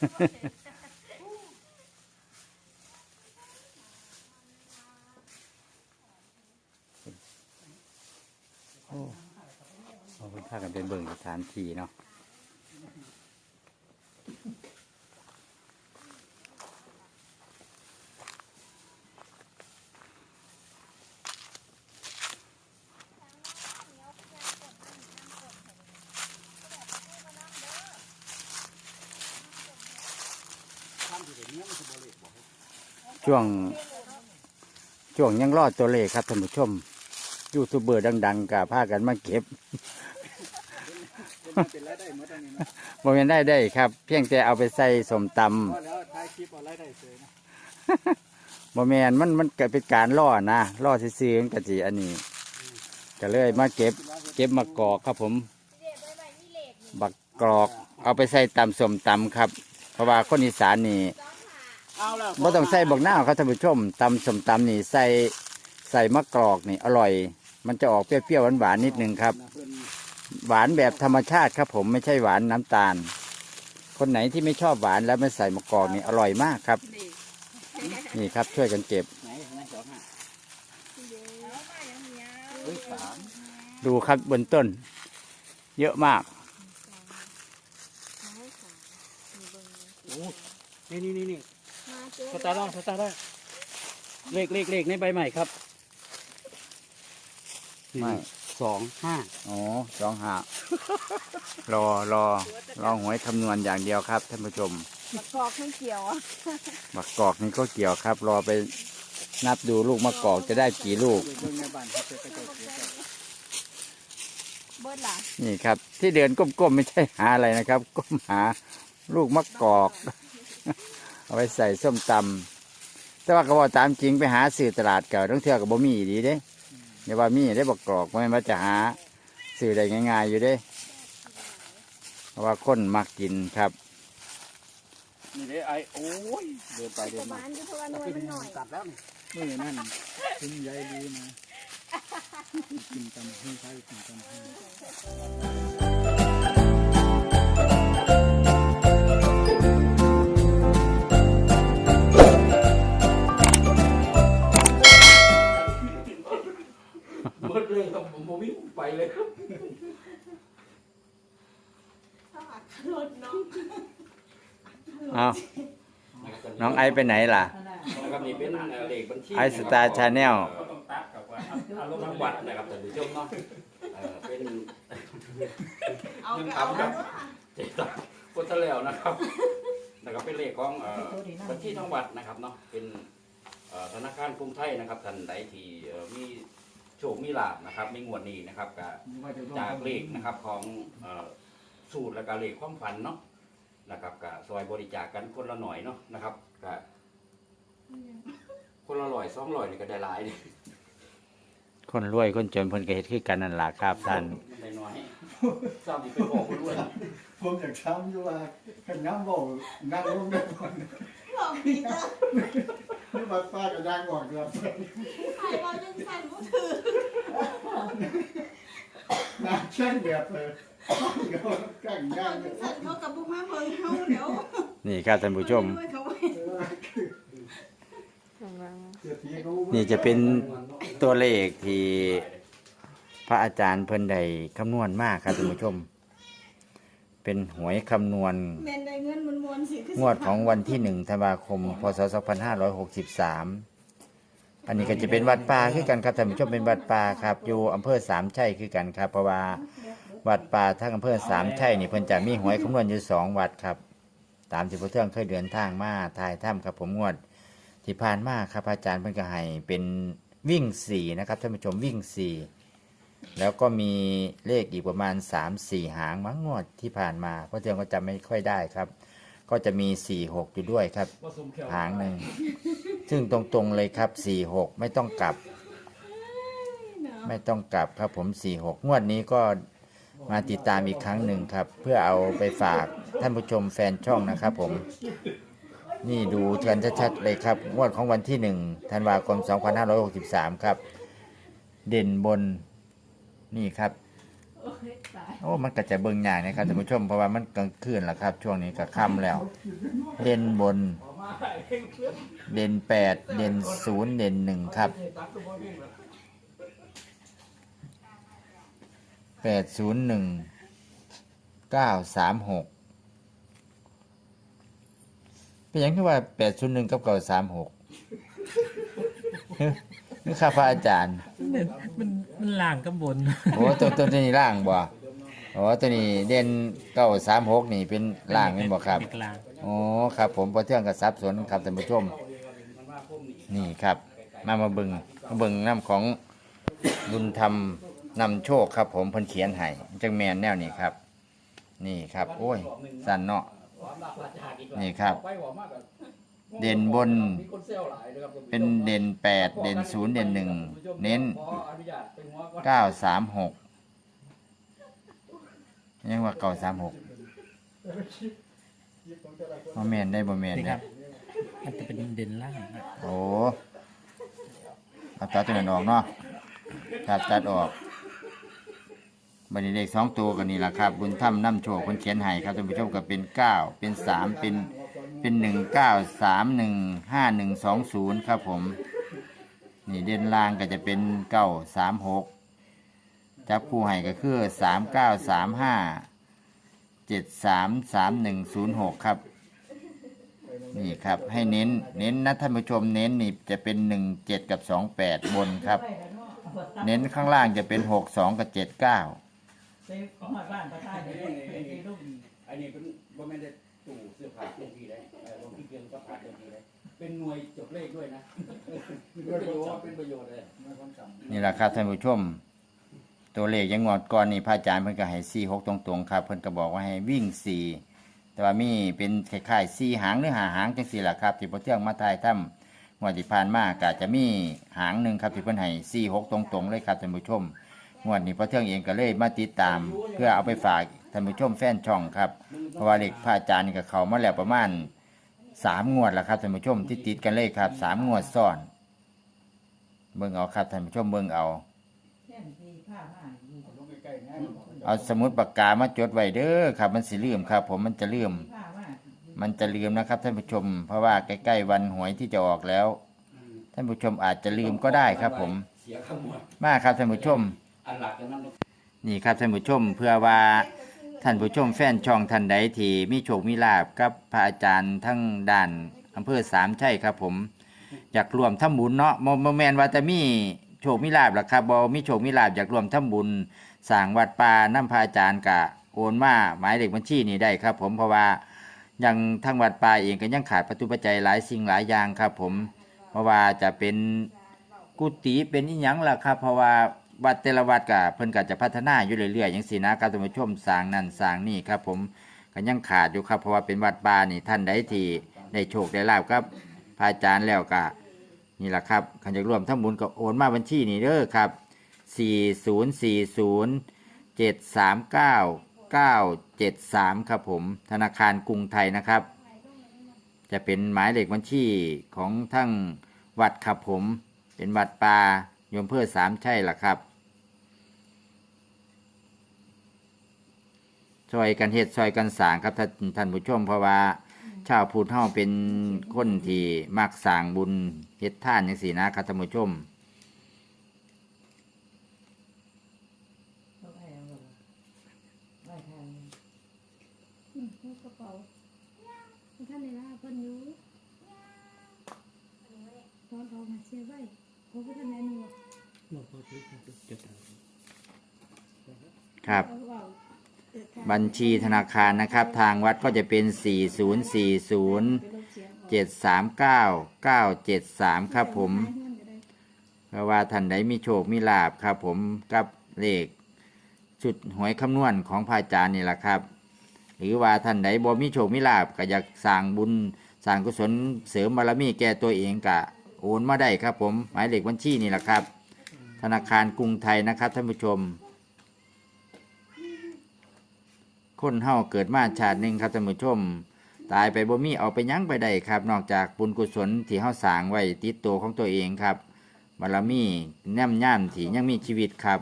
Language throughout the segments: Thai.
โอ้ขอบคุณพากันเป็นเบิ่งสถานที่เนาะ ช่วง ช่วงยังรอดตัวเลขครับท่านผู้ชมยูทูบเบอร์ดัง ๆกับพากันมาเก็บเป็นรายได้หมนนี้นะบ่แม่นได้ได้ครับ เพียงแต่เอาไปใส่สมตพอแล้วถ่ายคลิปเอารายได้เฉยนะำบ่แม่นมันมันก็เป็นการล่อนะล่อซื้อๆมันก็สิอันนี้ก็เลยมาเก็บ เก็บมากอกครับผม บักกรอก เอาไปใส่ตำสมตำครับ ราะว่าคนอีสานนี่เอาแล้วบ่ต้องใส่บักนาวครับท่านผู้ชมตำสมตำนี่ใส่ใส่มะกรอกนี่อร่อย มันจะออกเปรี้ยวๆหวานๆนิดนึงครับนะเพิ่นหวานแบบธรรมชาติครับผมไม่ใช่หวานน้ำตาล คนไหนที่ไม่ชอบหวานแล้วไม่ใส่มะกอกนี่อร่อยมากครับ นี่ครับช่วยกันเก็บไหนไหนสองห้าเฮ้ยสามดูครับบนต้น เยอะมาก โอ้ นี่นี่นี่นี่สตาร์ทได้สตาร์ทได้เลขเลขเลขในใบใหม่ครับไม่ สองห้าอ๋อสองหารอรอรอหวยคำนวณอย่างเดียวครับท่านผู้ชม มะกอกไม่เกี่ยวอะมะกอกนี่ก็เกี่ยวครับ รอไปนับดูลูกมะกอกจะได้กี่ลูก เบิ่งในบ้านเขาเจอกระจกเสียกันเบิดล่ะนี่ครับ ที่เดินก้มๆไม่ใช่หาอะไรนะครับ ก้มหาลูกมะกอก เอาไปใส่ส้มตำแต่ว่าก็บอกตามจริงไปหาสื่อตลาดเก่าต้องเที่ยวกับบ่มีดีเด้อย่าว่ามีได้บอกกรอกไม่ว่าจะหาสื่อได้ง่าย ๆ อยู่เด้เพราะว่าคนมักกินครับนี่เด้ไอโอ้ยเดินไปปเดินระมามาณนี้เพราะว่าหน่วยมันหน่อยตัดแล้วนี่นี่นั่นคุณยายดีนะกินตำให้ใช้กินตำให้ เลยครับผมผมวิ่งไปเลยครับรถน้องเอาน้องไอไปไหนล่ะ นะครับนี่เป็นเอ่อเลขบัญชีไอสตาร์ชาแนล ก็ต้องตัดกับว่าอารมณ์ทางวัดนะครับท่านผู้ชมเนาะเอ่อเป็นเอาเงินก็เอาคำครับเจ็ดตับพุทธแล้วนะครับนะครับเป็นเลขของเอ่อบัญชีทางวัดนะครับเนาะเป็นเอ่อธนาคารกรุงไทยนะครับท่านใดที่เอ่อมี โชคมีลาภนะครับในงวดนี้นะครับก็จากเลขนะครับของเอ่อสูตรและการเลขความฝันเนาะนะครับกับซอยบริจาคกันคนละหน่อยเนาะนะครับกับคนละร้อยสองร้อยนี่ก็ได้หลายเลยคนรวยคนจนเพิ่นก็เฮ็ดคือกันนั่นล่ะครับท่านได้น้อยทราบที่เป็นบอกคนรวยผมอยากถามอยู่ว่าขันย้ำบอกนั่งลงได้บ่นบอกผิดอะ นี่มาฟาดกระด้างก่อนครับใครว่าจังสั่นมือถือน้ำเช่นแบบเลยเดี๋ยวกั้งย่างจังสั่นเขากับบุกมาเบิ่งเฮาเดี๋ยวนี่ครับท่านผู้ชมเขาไว้เสียทีเขานี่จะเป็นตัวเลขที่พระอาจารย์เพิ่นได้คำนวณมากครับท่านผู้ชม เป็นหวยคำนวณ แม่นได้เงินมวนๆสิคืงวดของวันที่หนึ่งธันวาคม พศ 2563 อันนี้ก็จะเป็นวัดป่าคือกันครับท่านผู้ชมเป็นวัดป่าครับ อยู่อำเภอสามชัยคือกันครับ เพราะว่าวัดป่าทั้งอำเภอสามชัยนี่เพิ่นจะมีหวยคำนวณอยู่สองวัดครับ ตามที่พระเทืองเคยเดินทางมาทายถ้ำครับผมงวด ที่ผ่านมาครับอาจารย์เพิ่นก็ให้เป็นวิ่งสี่นะครับท่านผู้ชมวิ่งสี่ แล้วก็มีเลขอีกประมาณสามสี่หางมั้งงวดที่ผ่านมาเพราะเทืองก็จำไม่ค่อยได้ครับ ก็จะมีสี่หกอยู่ด้วยครับ หางหนึ่งซึ่งตรงๆเลยครับสี่หกไม่ต้องกลับ ไม่ต้องกลับครับผมสี่หกงวดนี้ก็มาติดตามอีกครั้งหนึ่งครับ เพื่อเอาไปฝากท่านผู้ชมแฟนช่องนะครับผม นี่ดูกันชัดๆเลยครับ งวดของวันที่หนึ่งธันวาคม 2563 ครับ เด่นบน นี่ครับ โอ้มันก็จะเบิ่งยากนะครับท่านผู้ชมเพราะว่ามันกลางคืนแล้วครับ ช่วงนี้ก็ค่ำแล้ว เด่นบน เด่นแปดเด่นศูนย์เด่นหนึ่งครับแปดศูนย์หนึ่งเก้าสามหกเป็นหยังที่ว่าแปดศูนย์หนึ่งกับเก้าสามหก นี่ข้าพระอาจารย์มันมันมันล่างกับบนโอ้ตัวตัวนี้ล่างบ่โอ้ตัวนี้เด่นเก้าสามหกนี่เป็นล่างนี่บ่ครับเป็นล่างโอ้ครับ ผมพอเที่ยงกับซับสนครับท่านผู้ชม นี่ครับ มามาเบึงมาเบึงน้ำของบุญธรรมนำโชคครับ ผมเพิ่นเขียนให้จังแมนแนวนี้ครับ นี่ครับ โอ้ยสั่นเนาะนี่ครับ เด่นบน เป็นเด่นแปดเด่นศูนย์เด่นหนึ่งเน้นเก้าสามหกยังว่าเก้าสามหกบ่แมนได้บ่แมนนี่คเนี่รัยบ มันจะเป็นเด่นล่างนะโอ้เอาตัดตัวนั้นออกเนาะตัดตัดออกบันนี้เลขสองตัวกันนี่แหละครับ บุญถ้ำน้ำโชคคนเขียนให้ครับท่านผู้ชมก็เป็นเก้าเป็นสามเป็น เป็นหนึ่งเก้าสามหนึ่งห้าหนึ่งสองศูนย์ครับผม นี่เด่นล่างก็จะเป็นเก้าสามหกจับคู่ให้ก็คือสามเก้าสามห้าเจ็ดสามสามหนึ่งศูนย์หกครับ นี่ครับให้เน้นเน้นนะท่านผู้ชมเน้นนี่จะเป็นหนึ่งเจ็ดกับสองแปดบนครับ เน้นข้างล่างจะเป็นหกสองกับเจ็ดเก้าอันนี้เป็นบ่แม่นได้ เป็นหน่วยจดเลขด้วยนะเป็นประโยชน์เป็นประโยชน์เลยนี่แหละครับท่านผู้ชม ตัวเลขยังงอดก่อนนี่พระอาจารย์เพิ่นก็ให้สี่หกตรงๆครับ เพิ่นก็บอกว่าให้วิ่งสี่แต่ว่ามีเป็นคล้ายๆสี่หางหรือหาหางจังสี่แหละครับ ที่พระเที่ยงมาทายถ้ำงวดที่ผ่านมาก็จะมีหางหนึ่งครับที่เพิ่นให้สี่หกตรงๆเลยครับท่านผู้ชมงวดนี้พระเที่ยงเองก็เลยมาติดตาม เพื่อเอาไปฝากท่านผู้ชมแฟนช่องครับเพราะว่าเลขพระอาจารย์นี่ก็เข้ามาแล้วประมาณ สามงวดแล้วครับท่านผู้ชมที่ติดกันเลยครับสามงวดซ้อน เบิ่งเอาครับท่านผู้ชมเบิ่งเอา เอาสมุดปากกามาจดไว้เด้อครับ มันสิลืมครับ ผมมันจะลืม มันจะลืมนะครับท่านผู้ชม เพราะว่าใกล้ๆวันหวยที่จะออกแล้ว ท่านผู้ชมอาจจะลืมก็ได้ครับ ผมเสียขมวดมาครับท่านผู้ชมอันหลักจากนั้นนี่ครับท่านผู้ชมเพื่อว่า ท่านผู้ชมแฟนช่องท่านใดที่มีโชคมีลาบกับพระอาจารย์ทั้งด้านอำเภอสามชัยครับผม อยากรวมทำบุญเนาะโมโมแมนว่าจะมีโชคมีลาบหรอครับบอมีโชคมีลาบอยากรวมทำบุญสร้างวัดป่าน้ำพระอาจารย์กะโอนมาหมายเลขบัญชีนี้ได้ครับ ผมเพราะว่ายังทั้งวัดป่าเองก็ยังขาดปัจจุปัจจัยหลายสิ่งหลายอย่างครับ ผมเพราะว่าจะเป็นกุฏิเป็นอีหยังล่ะครับ เพราะว่า วัดแต่ละวัดก็เพิ่นก็จะพัฒนาอยู่เรื่อยๆอย่างสีนะครับท่านผู้ชมสร้างนั่นสร้างนี่ครับผมก็ยังขาดอยู่ครับ เพราะว่าเป็นวัดป่านี่ท่านใดที่ได้โชคได้ลาบครับพระอาจารย์แล้วก็นี่แหละครับขันจะรวมทั้งบุญก็โอนมาบัญชีนี่เด้อครับ 4040 739 973 ครับผม ธนาคารกรุงไทยนะครับ จะเป็นหมายเลขบัญชีของทั้งวัดครับผม เป็นวัดป่าโยมเพื่อสามใช่ล่ะครับ ซอยกันเฮ็ดซอยกันสร้างครับท่านท่านผู้ชมเพราะว่าชาวพุทธเฮาเป็นคนที่มักสร้างบุญเฮ็ดท่านอย่างสีนะครับท่านผู้ชมอืมในกระเป๋าท่านในล่าเพิ่นอยู่ตอนออกมาเสียไว้เขาก็ท่านในหนูบอกว่าคือจะตามครับเขาเอาเดินทาง บัญชีธนาคารนะครับ ทางวัดก็จะเป็น 4040739973 ครับผมเงินก็ได้เพราะว่าท่านใดมีโชคมีลาบครับผมกับเลขชุดหวยคำนวณของพระอาจารย์นี่แหละครับ หรือว่าท่านใดบ่มีโชคมีลาบก็อยากสร้างบุญสร้างกุศลเสริมบารมีแก่ตัวเองกะโอนมาได้ครับผมหมายเลขบัญชีนี่แหละครับ ธนาคารกรุงไทยนะครับท่านผู้ชม คนเฮาเกิดมาชาติหนึ่งครับท่านผู้ชม ตายไปบ่มีเอาไปยั้งไปได้ครับ นอกจากบุญกุศลที่เฮาสร้างไว้ติดตัวของตัวเองครับบารมีแนมย่ามที่ยังมีชีวิตครับ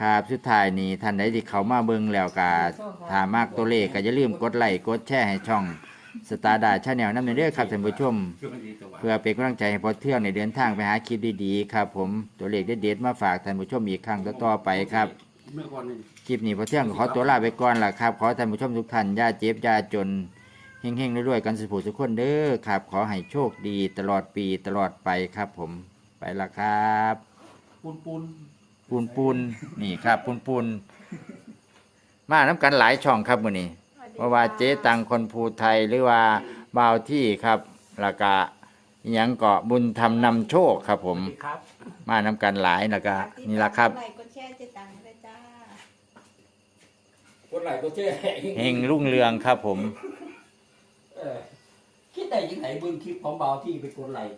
ครับสุดท้ายนี้ท่านใดที่เขามาเบิ่งแล้วกาถามากตัวเลขก็อย่าลืมกดไลค์กดแชร์ให้ช่อง สตาร์ดาชาแนลนำเด้อครับท่านผู้ชม เพื่อเป็นกำลังใจให้พอเที่ยวในเดินทางไปหาคลิปดีๆครับผมตัวเลขเด็ดๆมาฝากท่านผู้ชมอีกครั้งต่อๆไปครับเมื่อก่อนนี่คลิปนี้พอเที่ยงก็ขอตัวลาไปก่อนล่ะครับ ขอท่านผู้ชมทุกท่านอย่าเจ็บอย่าจนเฮงๆรวยๆกันสุขสุขคนเด้อครับ ขอให้โชคดีตลอดปีตลอดไปครับผมไปละครับปูนปูนปูนปูนนี่ครับปูนปูนมาน้ำกันหลายช่องครับมื้อนี้ เพราะว่าเจ๊ตังคนภูไทยหรือว่าบ่าวที่ครับแล้วก็อิหยังเกาะบุญทำนำโชคครับผม ครับมาน้ำกันหลายแล้วก็นี่ละครับไลค์กดแชร์เจะตังเลยจ้า กดไลค์กดแชร์เฮงรุ่งเรืองครับผม เออคิดได้ยังไงเบิ่งคลิปของเบาที่ไปกดไลค์